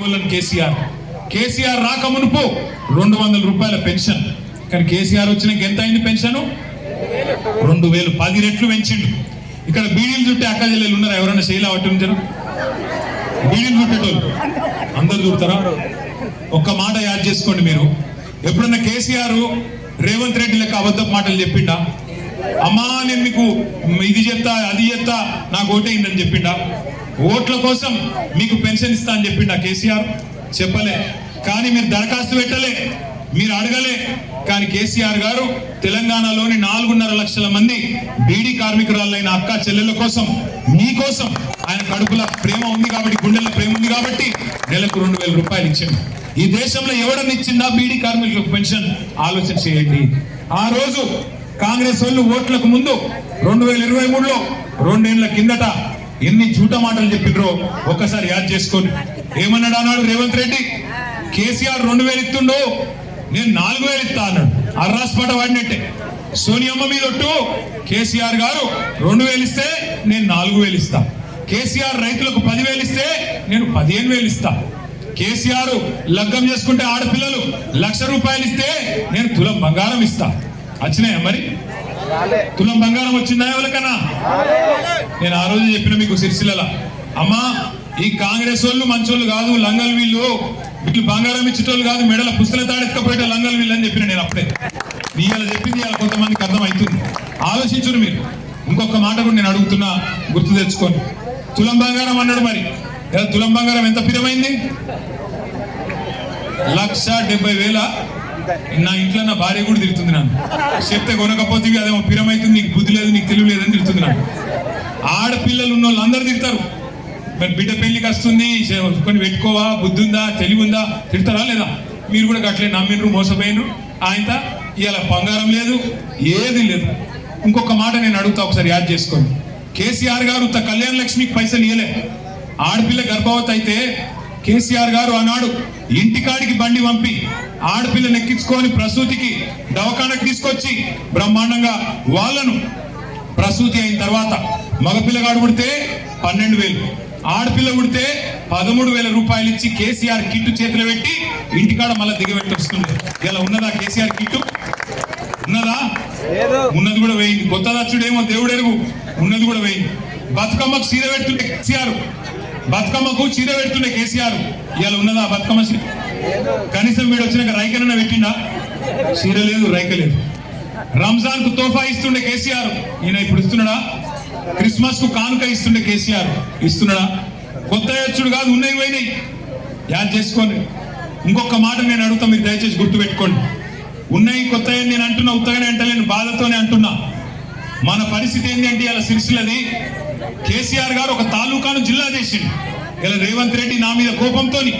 మూలం కేసీఆర్. కేసీఆర్ రాక మునుపు రెండు వందల రూపాయల పెన్షన్. కానీ కేసీఆర్ వచ్చినాక ఎంత అయింది పెన్షన్? రెండు వేలు. పది రెట్లు పెంచిండు. ఇక్కడ బీడీలు చుట్టే అక్క జిల్లాలు ఉన్నారా? ఎవరైనా శైలి అవటం బీడీలు చుట్టేటోళ్ళు. అందరు చూడతారా? ఒక్క మాట యాడ్ చేసుకోండి మీరు. ఎప్పుడన్నా కేసీఆర్ రేవంత్ రెడ్డి లెక్క అబద్ధ మాటలు చెప్పిండా? అమ్మా నేను మీకు ఇది చెప్తా అది చెప్తా నాకు ఓటే ఓటేయిందని చెప్పిండా? ఓట్ల కోసం మీకు పెన్షన్ ఇస్తా అని చెప్పిండా కేసీఆర్. చెప్పలే. కానీ మీరు దరఖాస్తు పెట్టలే. మీరు అడగలే. కానీ కేసీఆర్ గారు తెలంగాణలోని నాలుగున్నర లక్షల మంది బీడీ కార్మికురాలైన అక్క చెల్లెల కోసం మీకోసం ఆయన కడుపుల ప్రేమ ఉంది కాబట్టి గుండెల ప్రేమ ఉంది కాబట్టి నెలకు రెండు వేల రూపాయలు ఇచ్చింది ఈ దేశంలో ఎవడన్నా ఇచ్చిందా బీడీ కార్మికులకు పెన్షన్? ఆలోచన చేయండి. ఆ రోజు కాంగ్రెస్ వాళ్ళు ఓట్లకు ముందు రెండు వేల ఇరవై మూడులో రెండేళ్ళ కిందట ఎన్ని జూట మాటలు చెప్పిండ్రో ఒక్కసారి యాద్ చేసుకోండి ఏమన్నాడు అన్నాడు రేవంత్ రెడ్డి? కేసీఆర్ రెండు వేలు ఇస్తుండు నేను నాలుగు వేలు ఇస్తా అన్నాడు. అర్రాస్పాట వాడినట్టే. సోనియమ్మ మీద ఒట్టు కేసీఆర్ గారు రెండు వేలు ఇస్తే నేను నాలుగు వేలు ఇస్తా. కేసీఆర్ రైతులకు పదివేలు ఇస్తే నేను పదిహేను వేలు ఇస్తా. కేసీఆర్ లగ్గం చేసుకుంటే ఆడపిల్లలు లక్ష రూపాయలు ఇస్తే నేను తులం బంగారం ఇస్తా. వచ్చినాయా మరి? తులం బంగారం వచ్చిందా ఎవరికన్నా? నేను ఆ రోజు చెప్పిన మీకు సిరిసిల్ల అమ్మా ఈ కాంగ్రెస్ వాళ్ళు మంచోళ్ళు కాదు లంగల్ వీళ్ళు. వీళ్ళు బంగారం ఇచ్చేటోళ్ళు కాదు మెడల పుస్తల తాడెత్తుకపోయేట లంగల్ వీళ్ళు అని చెప్పిన నేను అప్పుడే. నీ అలా చెప్పింది అలా కొంతమందికి అర్థం అవుతుంది మీరు. ఇంకొక మాట కూడా నేను అడుగుతున్నా గుర్తు తెచ్చుకోండి. తులం బంగారం అన్నాడు మరి. తులం బంగారం ఎంత పిరమైంది? లక్ష డెబ్బై వేల నా ఇంట్లో నా భార్య కూడా తిరుగుతుంది నన్ను. చెప్తే కొనకపోతే అదేమో పిరమైతుంది నీకు బుద్ధి లేదు నీకు తెలివి లేదని తిడుతుంది నన్ను. ఆడపిల్లలు ఉన్న వాళ్ళు అందరు తిడతారు మరి బిడ్డ పెళ్ళికి వస్తుంది కొన్ని పెట్టుకోవా బుద్ధి ఉందా తెలివి ఉందా తిడతారా లేదా? మీరు కూడా గట్లే నమ్మినరు మోసపోయినరు ఆయన ఇలా బంగారం లేదు ఏది లేదు. ఇంకొక మాట నేను అడుగుతా ఒకసారి యాడ్ చేసుకోండి. కేసీఆర్ గారు కళ్యాణ లక్ష్మికి పైసలు ఇయ్యలే. ఆడపిల్ల గర్భవతి అయితే కేసీఆర్ గారు ఆనాడు ఇంటికాడికి బండి పంపి ఆడపిల్లని ఎక్కించుకొని ప్రసూతికి దవాఖానకు తీసుకొచ్చి బ్రహ్మాండంగా వాళ్ళను ప్రసూతి అయిన తర్వాత మగపిల్లగాడు పుడితే పన్నెండు వేలు ఆడపిల్ల పుడితే పదమూడు వేల రూపాయలు ఇచ్చి కేసీఆర్ కిట్టు చేతిలో పెట్టి ఇంటికాడ మళ్ళీ దిగబెట్టి వస్తుంది. ఇలా ఉన్నదా కేసీఆర్ కిట్టు? ఉన్నదా? ఉన్నది కూడా వేయింది. కొత్త దచ్చుడేమో దేవుడు ఎరుగు ఉన్నది కూడా వేయింది. బతుకమ్మకు సీర పెడుతుంటే కేసీఆర్ బతుకమ్మకు చీర పెడుతుండే కేసీఆర్. ఇవాళ ఉన్నదా బతుకమ్మ చీర? కనీసం వీడు వచ్చినాక రైకనన్న పెట్టిండా? చీర లేదు రైక లేదు. రంజాన్కు తోఫా ఇస్తుండే కేసీఆర్. ఈయన ఇప్పుడు ఇస్తున్నాడా? క్రిస్మస్కు కానుక ఇస్తుండే కేసీఆర్. ఇస్తున్నాడా? కొత్త వచ్చుడు కాదు ఉన్నాయి పోయినాయి. యాద్ చేసుకోండి. ఇంకొక మాట నేను అడుగుతా మీరు దయచేసి గుర్తు పెట్టుకోండి ఉన్నాయి కొత్త నేను అంటున్నా ఉత్తగానే అంటలేను బాధతోనే అంటున్నా. మన పరిస్థితి ఏంటి అంటే ఇలా సిరిసిల్లది కేసీఆర్ గారు ఒక తాలూకాను జిల్లా చేసిండు. ఇలా రేవంత్ రెడ్డి నా మీద కోపంతోని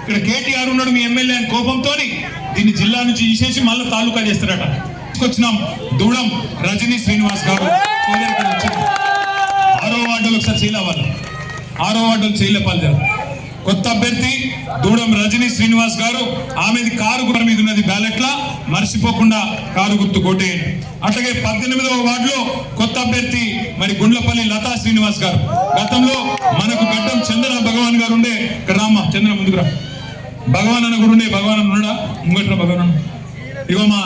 ఇక్కడ కేటీఆర్ ఉన్నాడు మీ ఎమ్మెల్యే అని కోపంతోని దీన్ని జిల్లా నుంచి తీసేసి మళ్ళీ తాలూకా చేస్తారట. తీసుకొచ్చినాం దూడం రజనీ శ్రీనివాస్ గారు. ఇక్కడ ఆరో వార్డులు ఒకసారి చేయలేవాళ్ళు ఆరో వార్డులు చేయలేపాలి కొత్త అభ్యర్థి దూడం రజనీ శ్రీనివాస్ గారు. ఆమెది కారు గుర్ర మీద ఉన్నది బ్యాలెట్ లా మర్చిపోకుండా కారు గుర్తు కొట్టేయండి. అట్లాగే పద్దెనిమిదవ వార్డులో కొత్త అభ్యర్థి మరి గుండ్లపల్లి లతా శ్రీనివాస్ గారు. గతంలో మనకు గడ్డం చంద్ర భగవాన్ గారు ఉండే. ఇక్కడ రామ్మ చంద్ర ముందుకురా భగవాన్ అన్న కూడా ఉండే భగవాన్ ఉన్నాడా? ఇంకోట్రా భగవాన్ ఇగో మా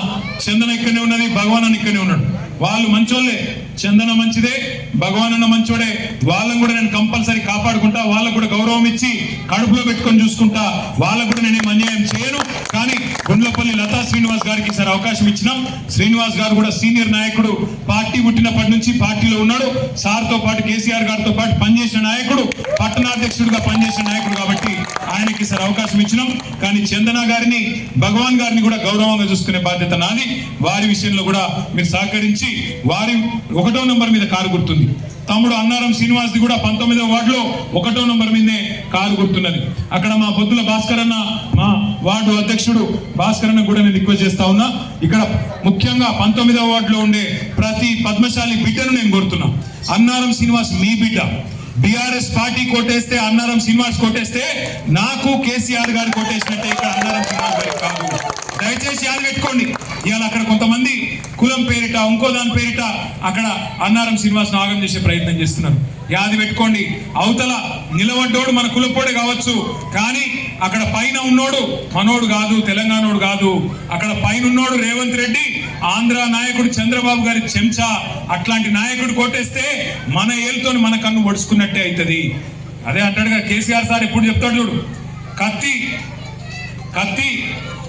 చందన ఇక్కడనే ఉన్నది భగవాన్ అని ఇక్కడనే ఉన్నాడు. వాళ్ళు మంచోళ్ళే. చందన మంచిదే భగవాన్ అన్న మంచోడే. వాళ్ళని కూడా నేను కంపల్సరీ కాపాడుకుంటా వాళ్ళకు కూడా గౌరవం ఇచ్చి కడుపులో పెట్టుకొని చూసుకుంటా. వాళ్ళకు కూడా నేనేం అన్యాయం చేయను. కానీ గుండ్లపల్లి లతా శ్రీనివాస్ గారికి సార్ అవకాశం ఇచ్చినాం. శ్రీనివాస్ గారు కూడా సీనియర్ నాయకుడు. పార్టీ పుట్టినప్పటి నుంచి పార్టీలో ఉన్నాడు. సార్తో పాటు కేసీఆర్ గారితో పాటు పనిచేసిన నాయకుడు. పట్టణాధ్యక్షుడిగా పనిచేసిన నాయకుడు కాబట్టి ఆయనకి సార్ అవకాశం ఇచ్చినాం. కానీ చందన గారిని భగవాన్ గారిని కూడా గౌరవంగా చూసుకునే బాధ్యత నాది. వారి విషయంలో కూడా మీరు సహకరించి వారి ఒకటో నంబర్ మీద కారు గుర్తుంది. తమ్ముడు అన్నారం శ్రీనివాస్ది కూడా పంతొమ్మిదవ వార్డులో ఒకటో నంబర్ మీదే కారు గుర్తున్నది. అక్కడ మా బొద్దుల భాస్కర్ అన్న మా వార్డు అధ్యక్షుడు భాస్కర్ అన్న కూడా నేను రిక్వెస్ట్ చేస్తా ఉన్నా. ఇక్కడ ముఖ్యంగా పంతొమ్మిదవ వార్డులో ఉండే ప్రతి పద్మశాలి బిడ్డను నేను కోరుతున్నా. అన్నారం శ్రీనివాస్ మీ బిడ్డ. బీఆర్ఎస్ పార్టీ కొట్టేస్తే అన్నారం శ్రీనివాస్ కొట్టేస్తే నాకు కేసీఆర్ గారు కొట్టేసినట్టే ఇక్కడ అన్నారం శ్రీనివాస్ గారికి కాదు. దయచేసి యాద పెట్టుకోండి. ఇవాళ అక్కడ కొంతమంది కులం పేరిట ఇంకో దాని పేరిట అక్కడ అన్నారం శ్రీనివాస్ నాగం చేసే ప్రయత్నం చేస్తున్నారు. యాది పెట్టుకోండి. అవతల నిలబడ్డోడు మన కులపోడే కావచ్చు కానీ అక్కడ పైన ఉన్నోడు మనోడు కాదు తెలంగాణోడు కాదు. అక్కడ పైన ఉన్నోడు రేవంత్ రెడ్డి ఆంధ్ర నాయకుడు చంద్రబాబు గారి చెంచా. అట్లాంటి నాయకుడు కొట్టేస్తే మన ఏలుతో మన కన్ను ఒడుచుకున్నట్టే అవుతుంది అదే అంటాడుగా కేసీఆర్ సార్ ఎప్పుడు చెప్తాడు చూడు కత్తి కత్తి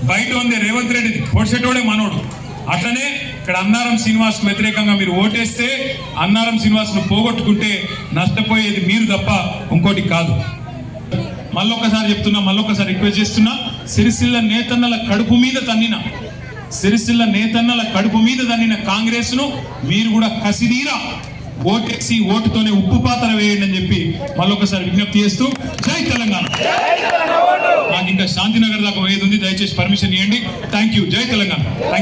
బయట ఉంది రేవంత్ రెడ్డి పొడిచేటోడే మనోడు. అట్లనే ఇక్కడ అన్నారం శ్రీనివాస్ వ్యతిరేకంగా మీరు ఓటేస్తే అన్నారం శ్రీనివాస్ను పోగొట్టుకుంటే నష్టపోయేది మీరు తప్ప ఇంకోటి కాదు. మళ్ళొక్కసారి చెప్తున్నా మళ్ళొక్కసారి రిక్వెస్ట్ చేస్తున్నా. సిరిసిల్ల నేతన్నల కడుపు మీద తన్నిన సిరిసిల్ల నేతన్నల కడుపు మీద తన్నిన కాంగ్రెస్ను మీరు కూడా కసిదీరా. ఓటేసి ఓటుతోనే ఉప్పు పాత్ర వేయండి అని చెప్పి మళ్ళొకసారి విజ్ఞప్తి చేస్తూ జై తెలంగాణ. నాకు ఇంకా శాంతినగర్ దాకా పోయేది ఉంది. దయచేసి పర్మిషన్ ఇవ్వండి థ్యాంక్ యూ జై తెలంగాణ.